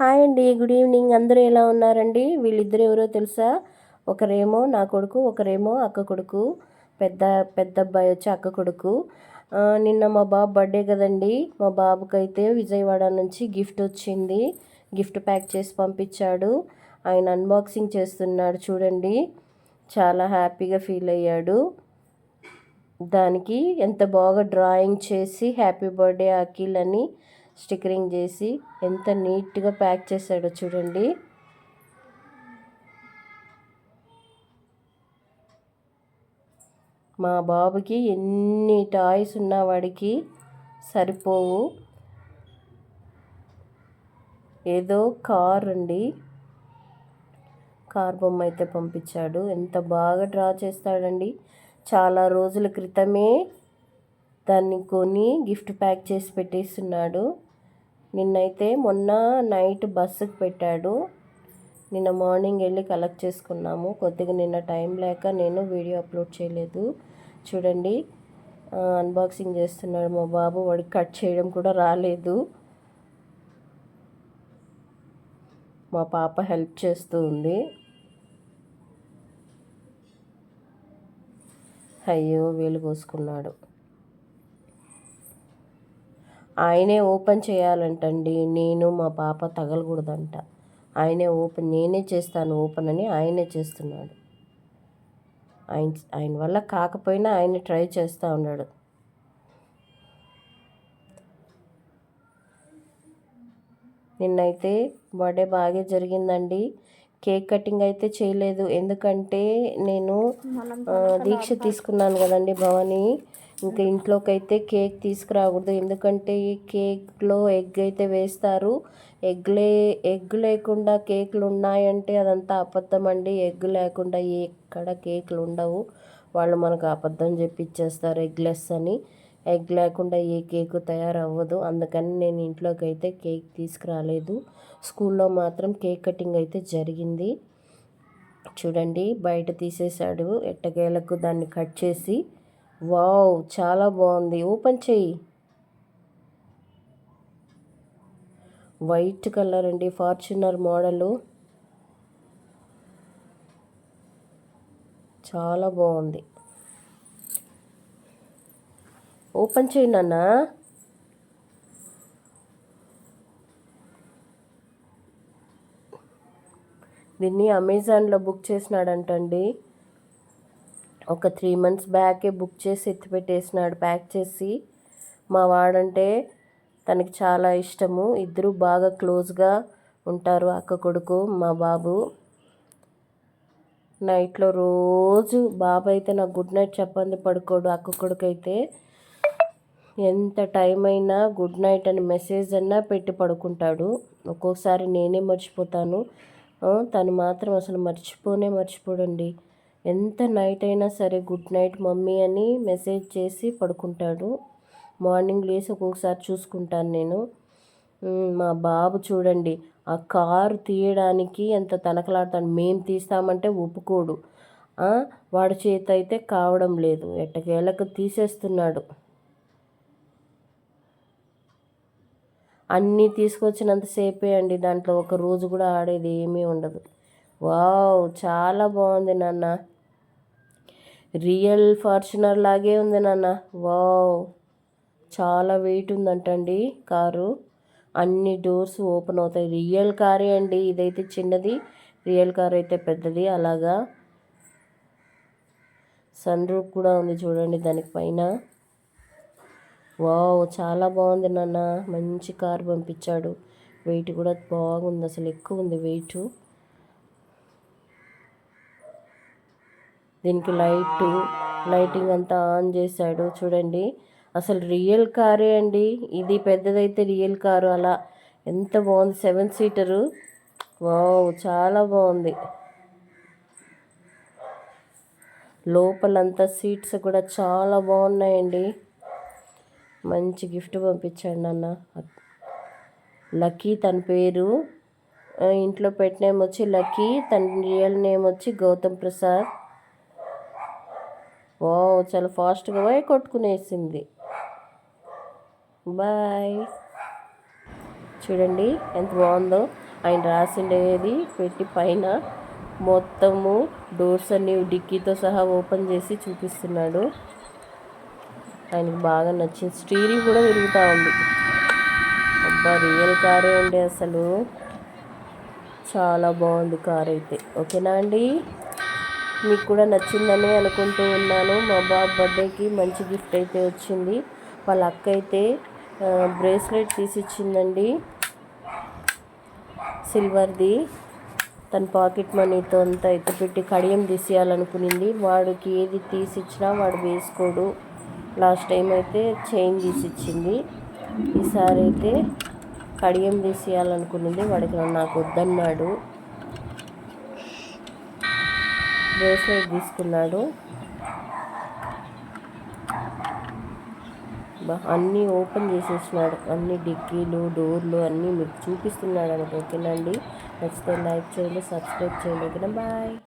Hi అండి good evening. అందరూ ఎలా ఉన్నారండి? వీళ్ళిద్దరు ఎవరో తెలుసా? ఒకరేమో నా కొడుకు ఒకరేమో అక్క కొడుకు. పెద్ద పెద్ద అబ్బాయి వచ్చి అక్క కొడుకు. నిన్న మా బాబు బర్త్డే కదండి. మా బాబుకైతే విజయవాడ నుంచి గిఫ్ట్ వచ్చింది. గిఫ్ట్ ప్యాక్ చేసి పంపించాడు. ఆయన అన్బాక్సింగ్ చేస్తున్నాడు చూడండి. చాలా హ్యాపీగా ఫీల్ అయ్యాడు. దానికి ఎంత బాగా డ్రాయింగ్ చేసి హ్యాపీ బర్త్డే అఖిల్ అని స్టిక్కరింగ్ చేసి ఎంత నీట్గా ప్యాక్ చేశాడో చూడండి. మా బాబుకి ఎన్ని టాయ్స్ ఉన్నా వాడికి సరిపోవు. ఏదో కార్ అండి. కార్ బొమ్మ అయితే పంపించాడు. ఎంత బాగా డ్రా చేస్తాడండి. చాలా రోజుల క్రితమే దాన్ని కొని గిఫ్ట్ ప్యాక్ చేసి పెట్టేస్తున్నాడు. నిన్నైతే మొన్న నైట్ బస్సుకు పెట్టాడు. నిన్న మార్నింగ్ వెళ్ళి కలెక్ట్ చేసుకున్నాము. కొద్దిగా నిన్న టైం లేక నేను వీడియో అప్లోడ్ చేయలేదు. చూడండి. అన్బాక్సింగ్ చేస్తున్నాడు మా బాబు. వాడికి కట్ చేయడం కూడా రాలేదు. మా పాప హెల్ప్ చేస్తూ ఉంది. అయ్యో వీలు కోసుకున్నాడు. ఆయనే ఓపెన్ చేయాలంటండి. నేను మా పాప తగలకూడదంట. ఆయనే ఓపెన్ నేనే చేస్తాను ఓపెన్ అని ఆయనే చేస్తున్నాడు. ఆయన ఆయన వల్ల కాకపోయినా ఆయన ట్రై చేస్తూ ఉన్నాడు. నిన్నైతే బర్త్డే బాగా జరిగిందండి. కేక్ కటింగ్ అయితే చేయలేదు. ఎందుకంటే నేను దీక్ష తీసుకున్నాను కదండి భవని. ఇంకా ఇంట్లోకి అయితే కేక్ తీసుకురాకూడదు. ఎందుకంటే ఈ కేక్లో ఎగ్ అయితే వేస్తారు ఎగ్లే ఎగ్ లేకుండా కేకులు ఉన్నాయంటే అదంతా అబద్ధం అండి. ఎగ్ లేకుండా ఎక్కడ కేకులు ఉండవు వాళ్ళు మనకు అబద్ధం చెప్పిచ్చేస్తారు ఎగ్లెస్ అని. ఎగ్ లేకుండా ఏ కేకు తయారవ్వదు. అందుకని నేను ఇంట్లోకి అయితే కేక్ తీసుకురాలేదు. స్కూల్లో మాత్రం కేక్ కటింగ్ అయితే జరిగింది. చూడండి బయట తీసేశాడు. ఎట్టకేలకు దాన్ని కట్ చేసి వావ్ చాలా బాగుంది. ఓపెన్ చెయ్యి. వైట్ కలర్ అండి ఫార్చునర్ మోడలు. చాలా బాగుంది. ఓపెన్ చేయి నాన్న. దీన్ని అమెజాన్లో బుక్ చేసినాడంటండి. ఒక త్రీ మంత్స్ బ్యాకే బుక్ చేసి ఎత్తిపెట్టేసినాడు ప్యాక్ చేసి మా వాడంటే తనకి చాలా ఇష్టము. ఇద్దరు బాగా క్లోజ్గా ఉంటారు అక్క కొడుకు మా బాబు. నైట్లో రోజు బాబు అయితే నాకు గుడ్ నైట్ చెప్పండి పడుకోడు. అక్క కొడుకు అయితే ఎంత టైం అయినా గుడ్ నైట్ అని మెసేజ్ అన్నా పెట్టి పడుకుంటాడు. ఒక్కోసారి నేనే మర్చిపోతాను. తను మాత్రం అసలు మర్చిపోనే మర్చిపోడండి. ఎంత నైట్ అయినా సరే గుడ్ నైట్ మమ్మీ అని మెసేజ్ చేసి పడుకుంటాడు. మార్నింగ్ లేసి ఒక్కొక్కసారి చూసుకుంటాను నేను. మా బాబు చూడండి ఆ కారు తీయడానికి ఎంత తనకలాడతాడు మేము తీస్తామంటే ఒప్పుకోడు. వాడి చేత అయితే కావడం లేదు. ఎట్టకేళ్ళకు తీసేస్తున్నాడు. అన్నీ తీసుకొచ్చినంతసేపే అండి. దాంట్లో ఒక రోజు కూడా ఆడేది ఏమీ ఉండదు. వావ్ చాలా బాగుంది నాన్న. రియల్ ఫార్చునర్ లాగే ఉంది నాన్న. వావ్ చాలా వెయిట్ ఉందంటండి కారు. అన్ని డోర్స్ ఓపెన్ అవుతాయి. రియల్ కారే అండి ఇదైతే చిన్నది. రియల్ కార్ అయితే పెద్దది అలాగా. సన్ రూఫ్ కూడా ఉంది చూడండి దానికి పైన. వావ్ చాలా బాగుంది నాన్న. మంచి కార్ పంపించాడు. వెయిట్ కూడా బాగుంది అసలు ఎక్కువ ఉంది వెయిట్. దీనికి లైట్ లైటింగ్ అంతా ఆన్ చేశాడు. చూడండి అసలు రియల్ కారే అండి. ఇది పెద్దదైతే రియల్ కారు అలా. ఎంత బాగుంది సెవెన్ సీటరు. వావ్ చాలా బాగుంది. లోపలంతా సీట్స్ కూడా చాలా బాగున్నాయండి. మంచి గిఫ్ట్ పంపించాడు నాన్న లక్కీ తన పేరు. ఇంట్లో పెట్టినేమొచ్చి నేమ్ వచ్చి లక్కీ తన రియల్ నేమ్ వచ్చి గౌతమ్ ప్రసాద్. ఓ చాలా ఫాస్ట్గా పోయి కొట్టుకునేసింది. బాయ్ చూడండి ఎంత బాగుందో. ఆయన రాసిండేది పెట్టి పైన మొత్తము డోర్స్ అన్ని డిక్కీతో సహా ఓపెన్ చేసి చూపిస్తున్నాడు. ఆయనకు బాగా నచ్చింది. స్టీరింగ్ కూడా తిరుగుతూ ఉంది. అబ్బా రియల్ కారే అండి అసలు. చాలా బాగుంది కార్ అయితే. ఓకేనా అండి? మీకు కూడా నచ్చిందని అనుకుంటూ ఉన్నాను. మా బాబు బర్త్డేకి మంచి గిఫ్ట్ అయితే వచ్చింది. వాళ్ళ అక్క అయితే బ్రేస్లెట్ తీసి ఇచ్చిందండి. సిల్వర్ది. తన పాకెట్ మనీతో అంతా ఎత్తుపెట్టి కడియం తీసేయాలనుకునింది. వాడికి ఏది తీసిచ్చినా వాడు వేసుకోడు. లాస్ట్ టైం అయితే చైన్ తీసిచ్చింది ఈసారి అయితే కడియం తీసేయాలనుకునింది. వాడికి నాకు వద్దన్నాడు. బ్రేస్లెట్ తీసుకున్నాడు. అన్నీ ఓపెన్ చేసేసినాడు. అన్ని డిక్కీలు డోర్లు అన్నీ మీకు చూపిస్తున్నాడు అనుకోకేనండి నచ్చితే లైక్ చేయండి సబ్స్క్రైబ్ చేయండి. ఓకేనా? బాయ్.